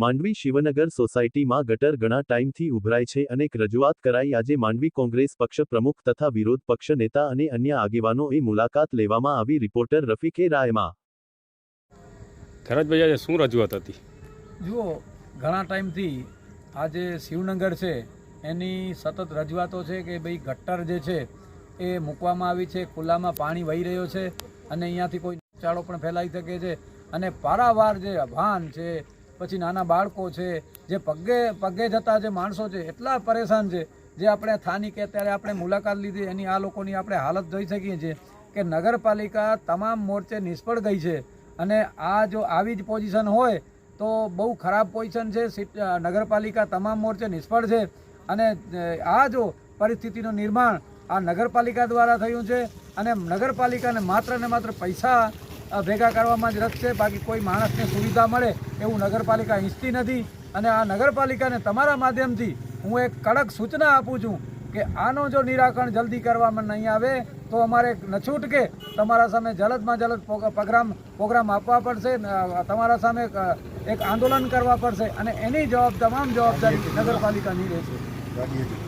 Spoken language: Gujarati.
માંડવી શિવનગર સોસાયટીમાં ગટર ઘણા ટાઈમથી ઉભરાય છે અનેક રજૂઆત કરાઈ. આજે માંડવી કોંગ્રેસ પક્ષ પ્રમુખ તથા વિરોધ પક્ષ નેતા અને અન્ય આગેવાનોએ મુલાકાત લેવામાં આવી. રિપોર્ટર રફીકે રાયમાં. ધરજભાઈ આજે શું રજૂઆત હતી? જુઓ ઘણા ટાઈમથી આ જે શિવનગર છે એની સતત રજૂઆતો છે કે ભાઈ ગટ્ટર જે છે એ મૂકવામાં આવી છે ખુલ્લામાં પાણી વહી રહ્યો છે અને અહીંયાથી કોઈ ચાળો પણ ફેલાઈ શકે છે. અને પારાવાર જે વાહન છે પછી નાના બાળકો છે, જે પગે પગે જતા જે માણસો છે, એટલા પરેશાન છે, જે આપણે સ્થાનિક અત્યારે આપણે મુલાકાત લીધી, એની આ લોકોની આપણે હાલત જોઈ શકીએ છીએ કે નગરપાલિકા તમામ મોરચે નિષ્ફળ ગઈ છે. અને આ જો આવી જ પોઝિશન હોય, તો બહુ ખરાબ પોઝિશન છે નગરપાલિકા તમામ મોરચે નિષ્ફળ છે. અને આ જો પરિસ્થિતિનું નિર્માણ આ નગરપાલિકા દ્વારા થયું છે, અને નગરપાલિકાને માત્ર ને માત્ર પૈસા ભેગા કરવામાં જ રસ છે. બાકી કોઈ માણસને સુવિધા મળે એવું નગરપાલિકા ઈચ્છતી નથી. અને આ નગરપાલિકાને તમારા માધ્યમથી હું એક કડક સૂચના આપું છું કે આનો જો નિરાકરણ જલ્દી કરવામાં નહીં આવે તો અમારે ન છૂટકે તમારા સામે જલદમાં જલદ પ્રોગ- પ્રોગ્રામ પ્રોગ્રામ આપવા પડશે તમારા સામે એક આંદોલન કરવા પડશે. અને એની જવાબ તમામ જવાબદારી નગરપાલિકાની રહેશે.